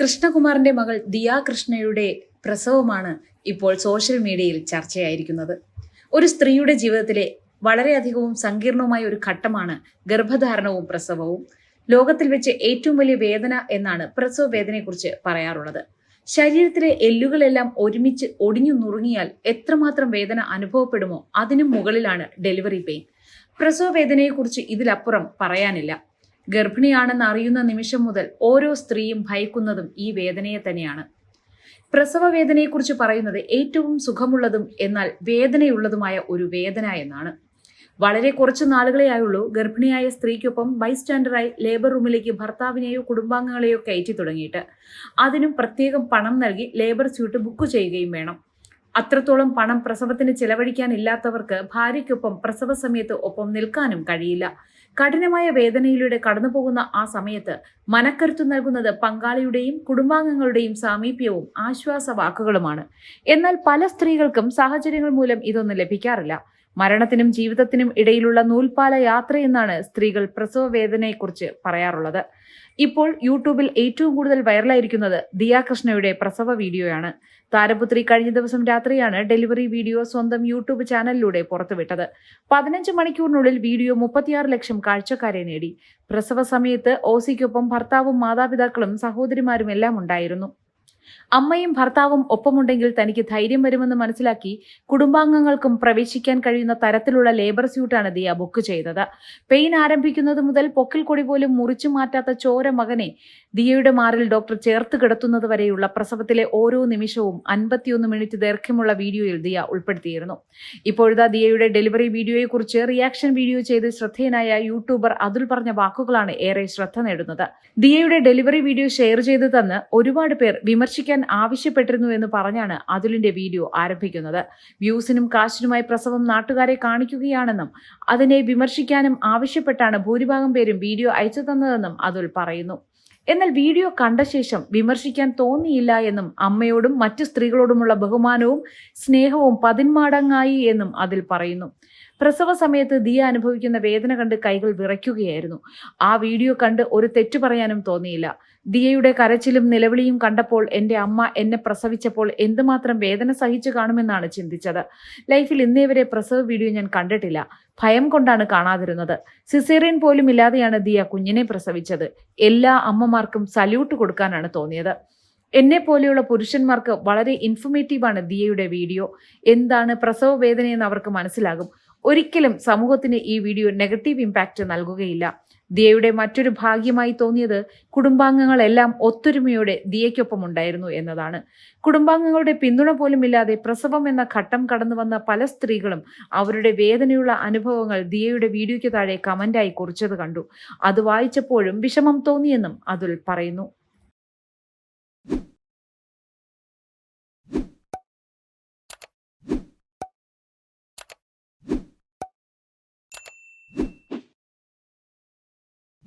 കൃഷ്ണകുമാറിന്റെ മകൾ ദിയ കൃഷ്ണയുടെ പ്രസവമാണ് ഇപ്പോൾ സോഷ്യൽ മീഡിയയിൽ ചർച്ചയായിരിക്കുന്നത്. ഒരു സ്ത്രീയുടെ ജീവിതത്തിലെ വളരെയധികവും സങ്കീർണവുമായ ഒരു ഘട്ടമാണ് ഗർഭധാരണവും പ്രസവവും. ലോകത്തിൽ വെച്ച് ഏറ്റവും വലിയ വേദന എന്നാണ് പ്രസവ വേദനയെക്കുറിച്ച് പറയാറുള്ളത്. ശരീരത്തിലെ എല്ലുകളെല്ലാം ഒരുമിച്ച് ഒടിഞ്ഞു നുറുങ്ങിയാൽ എത്രമാത്രം വേദന അനുഭവപ്പെടുമോ അതിനു മുകളിലാണ് ഡെലിവറി പെയിൻ. പ്രസവ വേദനയെക്കുറിച്ച് ഇതിലപ്പുറം പറയാനില്ല. ഗർഭിണിയാണെന്ന് അറിയുന്ന നിമിഷം മുതൽ ഓരോ സ്ത്രീയും ഭയക്കുന്നതും ഈ വേദനയെ തന്നെയാണ്. പ്രസവ വേദനയെക്കുറിച്ച് പറയുന്നത് ഏറ്റവും സുഖമുള്ളതും എന്നാൽ വേദനയുള്ളതുമായ ഒരു വേദന എന്നാണ്. വളരെ കുറച്ച് നാളുകളെ ആയുള്ളൂ ഗർഭിണിയായ സ്ത്രീക്കൊപ്പം ബൈസ്റ്റാൻഡറായി ലേബർ റൂമിലേക്ക് ഭർത്താവിനെയോ കുടുംബാംഗങ്ങളെയോ കയറ്റി തുടങ്ങിയിട്ട്. അതിനും പ്രത്യേകം പണം നൽകി ലേബർ സ്യൂട്ട് ബുക്ക് ചെയ്യുകയും വേണം. അത്രത്തോളം പണം പ്രസവത്തിന് ചെലവഴിക്കാനില്ലാത്തവർക്ക് ഭാര്യയ്ക്കൊപ്പം പ്രസവ സമയത്ത് ഒപ്പം നിൽക്കാനും കഴിയില്ല. കഠിനമായ വേദനയിലൂടെ കടന്നുപോകുന്ന ആ സമയത്ത് മനക്കരുത്ത് നൽകുന്നത് പങ്കാളിയുടെയും കുടുംബാംഗങ്ങളുടെയും സാമീപ്യവും ആശ്വാസ വാക്കുകളുമാണ് എന്നാൽ പല സ്ത്രീകൾക്കും സാഹചര്യങ്ങൾ മൂലം ഇതൊന്നും ലഭിക്കാറില്ല. മരണത്തിനും ജീവിതത്തിനും ഇടയിലുള്ള നൂൽപാല യാത്രയെന്നാണ് സ്ത്രീകൾ പ്രസവ വേദനയെക്കുറിച്ച് പറയാറുള്ളത്. ഇപ്പോൾ യൂട്യൂബിൽ ഏറ്റവും കൂടുതൽ വൈറലായിരിക്കുന്നത് ദിയ കൃഷ്ണയുടെ പ്രസവ വീഡിയോയാണ്. താരപുത്രി കഴിഞ്ഞ ദിവസം രാത്രിയാണ് ഡെലിവറി വീഡിയോ സ്വന്തം യൂട്യൂബ് ചാനലിലൂടെ പുറത്തുവിട്ടത്. പതിനഞ്ച് മണിക്കൂറിനുള്ളിൽ വീഡിയോ മുപ്പത്തിയാറ് ലക്ഷം കാഴ്ചക്കാരെ നേടി. പ്രസവ സമയത്ത് ഓസിക്കൊപ്പം ഭർത്താവും മാതാപിതാക്കളും സഹോദരിമാരും എല്ലാം ഉണ്ടായിരുന്നു അമ്മയും ഭർത്താവും ഒപ്പമുണ്ടെങ്കിൽ തനിക്ക് ധൈര്യം വരുമെന്ന് മനസ്സിലാക്കി കുടുംബാംഗങ്ങൾക്കും പ്രവേശിക്കാൻ കഴിയുന്ന തരത്തിലുള്ള ലേബർ സ്യൂട്ടാണ് ദിയ ബുക്ക് ചെയ്തത്. പെയിൻ ആരംഭിക്കുന്നത് മുതൽ പൊക്കിൽ കൊടി പോലും മുറിച്ചു മാറ്റാത്ത ചോര മകനെ ദിയയുടെ മാറിൽ ഡോക്ടർ ചേർത്ത് കിടത്തുന്നത് വരെയുള്ള പ്രസവത്തിലെ ഓരോ നിമിഷവും അൻപത്തിയൊന്ന് മിനിറ്റ് ദൈർഘ്യമുള്ള വീഡിയോയിൽ ദിയ ഉൾപ്പെടുത്തിയിരുന്നു. ഇപ്പോഴത്തെ ദിയയുടെ ഡെലിവറി വീഡിയോയെക്കുറിച്ച് റിയാക്ഷൻ വീഡിയോ ചെയ്ത് ശ്രദ്ധേയനായ യൂട്യൂബർ അതുൽ പറഞ്ഞ വാക്കുകളാണ് ഏറെ ശ്രദ്ധ നേടുന്നത്. ദിയയുടെ ഡെലിവറി വീഡിയോ ഷെയർ ചെയ്തു തന്ന് ഒരുപാട് പേർ വിമർശിക്കാൻ ആവശ്യപ്പെട്ടിരുന്നു എന്ന് പറഞ്ഞാണ് അതുലിന്റെ വീഡിയോ ആരംഭിക്കുന്നത്. വ്യൂസിനും കാശിനുമായി പ്രസവം നാട്ടുകാരെ കാണിക്കുകയാണെന്നും അതിനെ വിമർശിക്കാനും ആവശ്യപ്പെട്ടാണ് ഭൂരിഭാഗം പേരും വീഡിയോ അയച്ചു തന്നതെന്നും അതുൽ പറയുന്നു. എന്നാൽ വീഡിയോ കണ്ട ശേഷം വിമർശിക്കാൻ തോന്നിയില്ല എന്നും അമ്മയോടും മറ്റ് സ്ത്രീകളോടുമുള്ള ബഹുമാനവും സ്നേഹവും പതിന്മാടങ്ങായി എന്നും അതിൽ പറയുന്നു. പ്രസവ സമയത്ത് ദിയ അനുഭവിക്കുന്ന വേദന കണ്ട് കൈകൾ വിറയ്ക്കുകയായിരുന്നു. ആ വീഡിയോ കണ്ട് ഒരു തെറ്റു പറയാനും തോന്നിയില്ല. ദിയയുടെ കരച്ചിലും നിലവിളിയും കണ്ടപ്പോൾ എന്റെ അമ്മ എന്നെ പ്രസവിച്ചപ്പോൾ എന്തുമാത്രം വേദന സഹിച്ചു കാണുമെന്നാണ് ചിന്തിച്ചത്. ലൈഫിൽ ഇന്നേ വരെ പ്രസവ വീഡിയോ ഞാൻ കണ്ടിട്ടില്ല. ഭയം കൊണ്ടാണ് കാണാതിരുന്നത്. സിസേറിയൻ പോലും ഇല്ലാതെയാണ് ദിയ കുഞ്ഞിനെ പ്രസവിച്ചത്. എല്ലാ അമ്മമാർക്കും സല്യൂട്ട് കൊടുക്കാനാണ് തോന്നിയത്. എന്നെ പോലെയുള്ള പുരുഷന്മാർക്ക് വളരെ ഇൻഫർമേറ്റീവാണ് ദിയയുടെ വീഡിയോ എന്താണ് പ്രസവ വേദനയെന്ന് അവർക്ക് മനസ്സിലാകും. ഒരിക്കലും സമൂഹത്തിന് ഈ വീഡിയോ നെഗറ്റീവ് ഇമ്പാക്റ്റ് നൽകുകയില്ല. ദിയയുടെ മറ്റൊരു ഭാഗ്യമായി തോന്നിയത് കുടുംബാംഗങ്ങളെല്ലാം ഒത്തൊരുമയോടെ ദിയയ്ക്കൊപ്പം ഉണ്ടായിരുന്നു എന്നതാണ്. കുടുംബാംഗങ്ങളുടെ പിന്തുണ പോലും ഇല്ലാതെ പ്രസവം എന്ന ഘട്ടം കടന്നു വന്ന പല സ്ത്രീകളും അവരുടെ വേദനയുള്ള അനുഭവങ്ങൾ ദിയയുടെ വീഡിയോയ്ക്ക് താഴെ കമന്റായി കുറിച്ചത് കണ്ടു. അത് വായിച്ചപ്പോഴും വിഷമം തോന്നിയെന്നും അതുൽ പറയുന്നു.